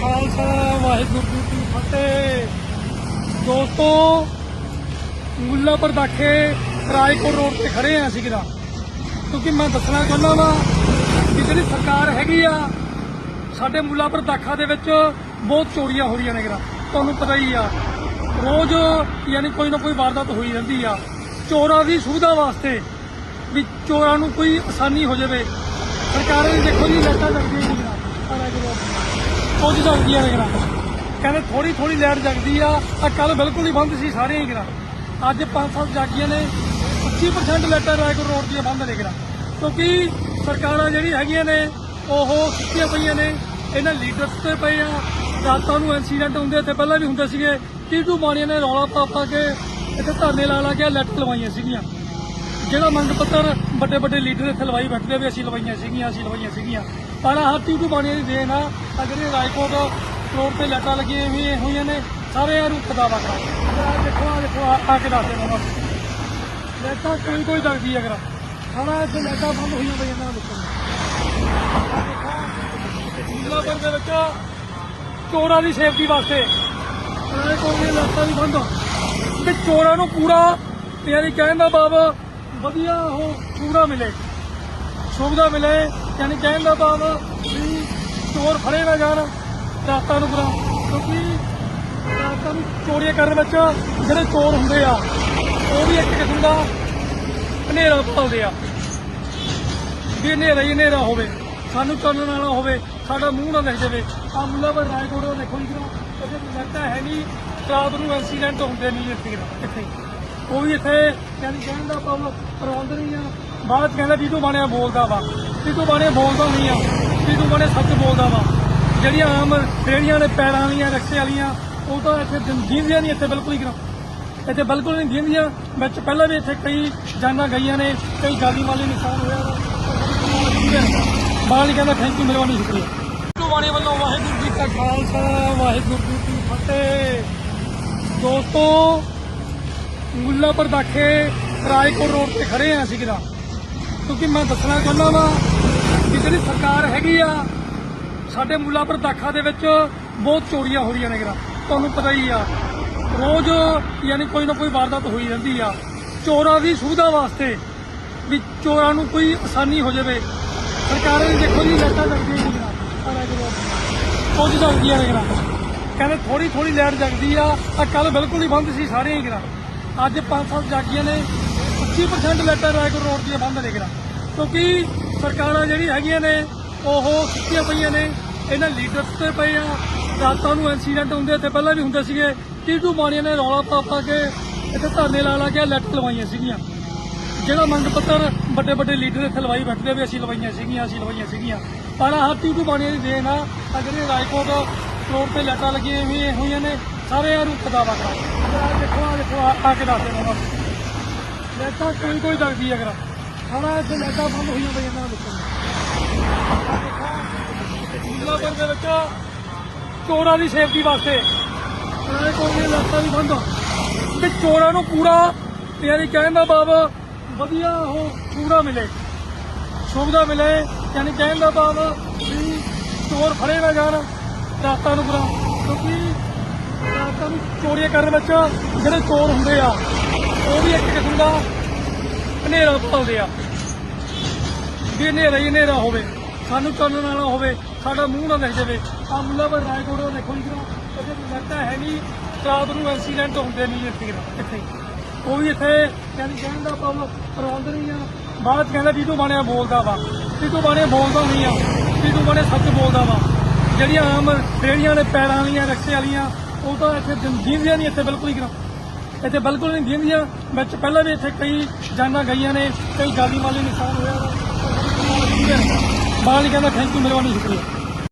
ਖਾਲਸਾ, ਵਾਹਿਗੁਰੂ ਜੀ ਕੀ ਫਤਿਹ। ਦੋਸਤੋ ਮੁੱਲਾਪੁਰ ਦਾਖੇ ਰਾਏਕੋਟ ਰੋਡ ਤੇ ਖੜੇ ਆ ਅਸੀਂ ਕਿਦਾ? ਕਿਉਂਕਿ ਮੈਂ ਦੱਸਣਾ ਚਾਹੁੰਦਾ ਵਾਂ ਕਿ ਜਿਹੜੀ ਸਰਕਾਰ ਹੈਗੀ ਆ, ਸਾਡੇ ਮੁੱਲਾ ਦਾਖਾ ਦੇ ਵਿੱਚ ਬਹੁਤ ਚੋਰੀਆਂ ਹੋ ਰਹੀਆਂ ਨੇ ਕਿਦਾ? ਤੁਹਾਨੂੰ ਪਤਾ ਹੀ ਆ, ਰੋਜ਼ ਯਾਨੀ ਕੋਈ ਨਾ ਕੋਈ ਵਾਰਦਾਤ ਹੋਈ ਰਹਿੰਦੀ ਆ। ਚੋਰਾਂ ਦੀ ਸੁਵਿਧਾ ਵਾਸਤੇ ਵੀ ਚੋਰਾਂ ਨੂੰ ਕੋਈ ਆਸਾਨੀ ਹੋ ਜਾਵੇ। ਸਰਕਾਰ ਨੇ ਦੇਖੋ ਜੀ, ਲਾਈਟਾਂ ਲੱਗਦੀਆਂ ਨੇ ਕੁਝ ਜਗਦੀਆਂ ਨੇ ਗਰਾ ਕਹਿੰਦੇ ਥੋੜੀ ਥੋੜੀ ਲਾਈਟ ਜਗਦੀ ਆ। ਆ ਕੱਲ ਬਿਲਕੁਲ ਹੀ ਬੰਦ ਸੀ ਸਾਰੀਆਂ ਹੀ ਗਰਾ। ਅੱਜ 5-7 ਜਾਗੀਆਂ ਨੇ। 25% ਲਾਈਟਾਂ ਰਾਏਕੋਟ ਰੋਡ ਦੀਆਂ ਬੰਦ ਨੇ ਗਰਾ। ਕਿਉਂਕਿ ਸਰਕਾਰਾਂ ਜਿਹੜੀ ਹੈਗੀਆਂ ਨੇ, ਉਹ ਸੁੱਤੀਆਂ ਪਈਆਂ ਨੇ। ਇਹਨਾਂ ਲੀਡਰਸ ਤੇ ਪਏ ਆ। ਰਾਤਾਂ ਨੂੰ ਇਨਸੀਡੈਂਟ ਹੁੰਦੇ ਤੇ ਪਹਿਲਾਂ ਵੀ ਹੁੰਦੇ ਸੀਗੇ। ਟੀਟੂ ਬਾਣੀਆਂ ਨੇ ਰੌਲਾ ਪਾ ਪਾ ਕੇ ਇੱਥੇ ਧਰਨੇ ਲਾ ਲਾ ਕੇ ਲਾਈਟ ਲਵਾਈਆਂ ਸੀਗੀਆਂ। ਜਿਹੜਾ ਮੰਗ ਪੱਤਰ ਵੱਡੇ ਵੱਡੇ ਲੀਡਰ ਇੱਥੇ ਲਵਾਈ ਬੈਠਦੇ ਵੀ ਅਸੀਂ ਲਵਾਈਆਂ ਸੀਗੀਆਂ, ਅਸੀਂ ਲਵਾਈਆਂ ਸੀਗੀਆਂ। ਪਰ ਆਹ ਟੀਟੂ ਬਾਣੀਆਂ ਦੀ ਦੇਣ ਆ। ਆ ਜਿਹੜੇ ਰਾਏਕੋਟ ਰੋਡ ਤੇ ਲਾਈਟਾਂ ਲੱਗੀਆਂ ਹੋਈਆਂ ਹੋਈਆਂ ਨੇ ਸਾਰੇ ਇਹ ਰੂਪ ਦਾਵਾ ਕਰ ਦੇਖੋ ਆ ਦੇਖੋ ਆ- ਕੇ ਦੱਸਦੇ ਨੇ ਉਹਨਾਂ ਲਾਈਟਾਂ ਕੋਈ ਕੋਈ ਲੱਗਦੀ ਹੈ ਅਗਰ ਸਾਰਾ ਇੱਥੇ ਲਾਈਟਾਂ ਬੰਦ ਹੋਈਆਂ ਪਈਆਂ ਨੇ ਆਹ ਦੇਖੋ ਮੁੱਲਾਪੁਰ ਦੇ ਵਿੱਚ ਚੋਰਾਂ ਦੀ ਸੇਫਟੀ ਵਾਸਤੇ। ਰਾਏਕੋਟ ਦੀਆਂ ਲਾਈਟਾਂ ਵੀ ਬੰਦ। ਤੇ ਚੋਰਾਂ ਨੂੰ ਪੂਰਾ, ਯਾਨੀ ਕਹਿਣ ਦਾ ਭਾਵ, ਵਧੀਆ ਉਹ ਸੁਵਿਧਾ ਮਿਲੇ। ਸੁਵਿਧਾ ਮਿਲੇ, ਯਾਨੀ ਕਹਿਣ ਦਾ ਭਾਵ ਵੀ ਚੋਰ ਫੜੇ ਨਾ ਜਾਣ, ਰਾਤਾਂ ਨੂੰ ਬੁਰਾ। ਕਿਉਂਕਿ ਰਾਤਾਂ ਨੂੰ ਚੋਰੀਆਂ ਕਰਨ ਵਿੱਚ ਜਿਹੜੇ ਚੋਰ ਹੁੰਦੇ ਆ, ਉਹ ਵੀ ਇੱਕ ਕਿਸਮ ਦਾ ਹਨੇਰਾ ਭਾਲਦੇ ਆ। ਵੀ ਹਨੇਰਾ ਹੀ ਹਨੇਰਾ ਹੋਵੇ, ਸਾਨੂੰ ਚੱਲਣ ਨਾ ਹੋਵੇ, ਸਾਡਾ ਮੂੰਹ ਨਾ ਦਿਖ ਜਾਵੇ ਆ ਮੁੱਲਾਪੁਰ ਰਾਏਕੋਟ ਉਹ ਦੇਖੋ ਜੀ ਇਹਦੇ ਲੱਗਦਾ ਹੈ ਨਹੀਂ, ਰਾਤ ਨੂੰ ਐਕਸੀਡੈਂਟ ਹੁੰਦੇ ਨਹੀਂ ਇੱਥੇ ਇੱਥੇ। ਉਹ ਵੀ ਇੱਥੇ ਕਹਿੰਦੀ, ਕਹਿਣ ਦਾ ਪ੍ਰਬੰਧ ਨਹੀਂ ਆ। ਬਾਅਦ ਕਹਿੰਦਾ ਟੀਟੂ ਬਾਣਿਆ ਬੋਲਦਾ ਵਾ। ਟੀਟੂ ਬਾਣਿਆ ਬੋਲਦਾ ਨਹੀਂ ਆ। ਟੀਟੂ ਬਾਣਿਆ ਸੱਚ ਬੋਲਦਾ ਵਾ। ਜਿਹੜੀਆਂ ਆਮ ਰੇੜੀਆਂ ਨੇ ਪੈਰਾਂ ਵਾਲੀਆਂ, ਰਕਸ਼ੇ ਵਾਲੀਆਂ, ਉਹ ਤਾਂ ਇੱਥੇ ਜਿੰਦੀਆਂ ਨਹੀਂ ਇੱਥੇ, ਬਿਲਕੁਲ ਹੀ ਕਰਾਂ ਇੱਥੇ ਬਿਲਕੁਲ ਨਹੀਂ ਜਿੰਦੀਆਂ, ਵਿੱਚ ਪਹਿਲਾਂ ਵੀ ਇੱਥੇ ਕਈ ਜਾਨਾਂ ਗਈਆਂ ਨੇ, ਕਈ ਗਾਲੀ ਵਾਲੇ ਨਿਸ਼ਾਨ ਹੋਇਆ ਵਾ। ਬਾਲ ਕਹਿੰਦਾ ਥੈਂਕ ਯੂ ਮਿਹਰਬਾਨੀ ਸ਼ੁਕਰੀਆ। ਟੀਟੂ ਬਾਣਿਆ ਵੱਲੋਂ ਵਾਹਿਗੁਰੂ ਜੀ ਕਾ ਖਾਲਸਾ, ਵਾਹਿਗੁਰੂ ਜੀ ਕੀ ਫਤਿਹ। ਦੋਸਤੋ ਮੁੱਲਾਪੁਰ ਦਾਖੇ ਰਾਏਕੋਟ ਰੋਡ ਤੇ ਖੜੇ ਆ ਅਸੀਂ ਕਿਦਾ ਕਿਉਂਕਿ ਮੈਂ ਦੱਸਣਾ ਚਾਹੁੰਦਾ ਵਾਂ ਕਿ ਜਿਹੜੀ ਸਰਕਾਰ ਹੈਗੀ ਆ, ਸਾਡੇ ਮੁੱਲਾਪੁਰ ਦਾਖਾ ਦੇ ਵਿੱਚ ਬਹੁਤ ਚੋਰੀਆਂ ਹੋ ਰਹੀਆਂ ਨੇ ਕਿਦਾ ਤੁਹਾਨੂੰ ਪਤਾ ਹੀ ਆ, ਰੋਜ਼ ਯਾਨੀ ਕੋਈ ਨਾ ਕੋਈ ਵਾਰਦਾਤ ਹੋਈ ਰਹਿੰਦੀ ਆ। ਚੋਰਾਂ ਦੀ ਸੁਵਿਧਾ ਵਾਸਤੇ ਵੀ ਚੋਰਾਂ ਨੂੰ ਕੋਈ ਆਸਾਨੀ ਹੋ ਜਾਵੇ। ਸਰਕਾਰ ਨੇ ਦੇਖੋ ਜੀ, ਲਾਈਟਾਂ ਲੱਗਦੀਆਂ ਨੇ ਕਿਦਾ ਕੁਝ ਜਗਦੀਆਂ ਨੇ ਕਿਦਾ ਕਹਿੰਦੇ ਥੋੜੀ ਥੋੜੀ ਲਾਈਟ ਜਗਦੀ ਆ ਆ ਕੱਲ ਬਿਲਕੁਲ ਹੀ ਬੰਦ ਸੀ ਸਾਰੀਆਂ ਹੀ ਕਿਦਾ ਅੱਜ 5-7 ਜਾਗੀਆਂ ਨੇ। 25% ਲਾਈਟਾਂ ਰਾਏਕੋਟ ਰੋਡ ਦੀਆਂ ਬੰਦ ਨੇ ਕਿਦਾ ਕਿਉਂਕਿ ਸਰਕਾਰਾਂ ਜਿਹੜੀ ਹੈਗੀਆਂ ਨੇ, ਉਹ ਸੁੱਤੀਆਂ ਪਈਆਂ ਨੇ। ਇਹਨਾਂ ਲੀਡਰਸ ਤੇ ਪਏ ਆ। ਰਾਤਾਂ ਨੂੰ ਇਨਸੀਡੈਂਟ ਹੁੰਦੇ ਤੇ ਪਹਿਲਾਂ ਵੀ ਹੁੰਦੇ ਸੀਗੇ। ਟੀਟੂ ਬਾਣੀਆਂ ਨੇ ਰੌਲਾ ਪਾ ਪਾ ਕੇ ਇੱਥੇ ਧਰਨੇ ਲਾ ਲਾ ਕੇ ਲਾਈਟ ਲਵਾਈਆਂ ਸੀਗੀਆਂ। ਜਿਹੜਾ ਮੰਗ ਪੱਤਰ ਵੱਡੇ ਵੱਡੇ ਲੀਡਰ ਇੱਥੇ ਲਵਾਈ ਬੈਠਦੇ ਵੀ ਅਸੀਂ ਲਵਾਈਆਂ ਸੀਗੀਆਂ, ਅਸੀਂ ਲਵਾਈਆਂ ਸੀਗੀਆਂ। ਪਰ ਆਹ ਟੀਟੂ ਬਾਣੀਆਂ ਦੀ ਦੇਣ ਆ ਆ ਰਾਜਕੋਟ ਰੋਡ ਤੇ ਲਾਈਟਾਂ ਲੱਗੀਆਂ ਹੋਈਆਂ ਹੋਈਆਂ ਨੇ, ਸਾਰੇ ਇਹ ਰੂਪ ਦਾਵਾ ਕਰ ਆਹ ਦੇਖੋ ਆ ਦੇਖੋ ਆ- ਕੇ ਦੱਸਦੇ ਨੇ। ਉਹਨਾਂ ਲਾਈਟਾਂ ਕੋਈ ਕੋਈ ਲੱਗਦੀ ਹੈ ਅਗਰ ਸਾਰਾ ਇੱਥੇ ਲਾਈਟਾਂ ਬੰਦ ਹੋਈਆਂ ਪਈਆਂ ਇਹਨਾਂ ਆਹ ਦੇਖੋ ਮੁੱਲਾਪੁਰ ਦੇ ਵਿੱਚ ਚੋਰਾਂ ਦੀ ਸੇਫਟੀ ਵਾਸਤੇ। ਕੋਲ ਦੀਆਂ ਲਾਈਟਾਂ ਵੀ ਬੰਦ ਤੇ ਚੋਰਾਂ ਨੂੰ ਪੂਰਾ, ਯਾਨੀ ਕਹਿਣ ਦਾ ਭਾਵ ਵਧੀਆ ਉਹ ਸੁਵਿਧਾ ਮਿਲੇ। ਸੁਵਿਧਾ ਮਿਲੇ, ਯਾਨੀ ਕਹਿਣ ਦਾ ਭਾਵ ਵੀ ਚੋਰ ਫੜੇ ਨਾ ਜਾਣ ਰਾਤਾਂ ਨੂੰ ਬੁਰਾ ਕਿਉਂਕਿ ਰਾਤਾਂ ਨੂੰ ਚੋਰੀਆਂ ਕਰਨ ਵਿੱਚ ਜਿਹੜੇ ਚੋਰ ਹੁੰਦੇ ਆ, ਉਹ ਵੀ ਇੱਕ ਕਿਸਮ ਦਾ ਹਨੇਰਾ ਭਾਲਦੇ ਆ। ਵੀ ਹਨੇਰਾ ਹੀ ਹਨੇਰਾ ਹੋਵੇ, ਸਾਨੂੰ ਚੰਨ ਨਾ ਹੋਵੇ, ਸਾਡਾ ਮੂੰਹ ਨਾ ਦਿਖ ਜਾਵੇ। ਆ ਮੁੱਲਾਪੁਰ ਰਾਏਕੋਟ ਉਹ ਦੇਖੋ ਜੀ ਇਹਦੇ ਲੱਗਦਾ ਹੈ ਨਹੀਂ, ਰਾਤ ਨੂੰ ਐਕਸੀਡੈਂਟ ਹੁੰਦੇ ਨਹੀਂ ਇੱਥੇ ਇੱਥੇ। ਉਹ ਵੀ ਇੱਥੇ ਕਹਿੰਦੀ ਕਹਿਣ ਦਾ ਪਾਵ ਪ੍ਰਬੰਧ ਨਹੀਂ ਆ। ਬਾਅਦ ਕਹਿੰਦਾ ਵੀ ਟੀਟੂ ਬਾਣਿਆ ਬੋਲਦਾ ਵਾ। ਟੀਟੂ ਬਾਣਿਆ ਬੋਲਦਾ ਨਹੀਂ ਆ। ਟੀਟੂ ਬਾਣਿਆ ਸੱਚ ਬੋਲਦਾ ਵਾ। ਜਿਹੜੀਆਂ ਆਮ ਰੇੜੀਆਂ ਨੇ ਪੈਰਾਂ ਵਾਲੀਆਂ, ਰਕਸ਼ੇ ਵਾਲੀਆਂ, ਉਹ ਤਾਂ ਇੱਥੇ ਜਿੰਦੀਆਂ ਨਹੀਂ ਇੱਥੇ, ਬਿਲਕੁਲ ਹੀ ਕਰਾਂ ਇੱਥੇ ਬਿਲਕੁਲ ਨਹੀਂ ਜਿੰਦੀਆਂ ਵਿੱਚ ਪਹਿਲਾਂ ਵੀ ਇੱਥੇ ਕਈ ਜਾਨਾਂ ਗਈਆਂ ਨੇ, ਕਈ ਗਾਲੀ ਵਾਲੇ ਨੁਕਸਾਨ ਹੋਇਆ। ਵਾ ਬਾਲ ਕਹਿੰਦਾ ਥੈਂਕ ਯੂ ਮਿਹਰਬਾਨੀ ਸ਼ੁਕਰੀਆ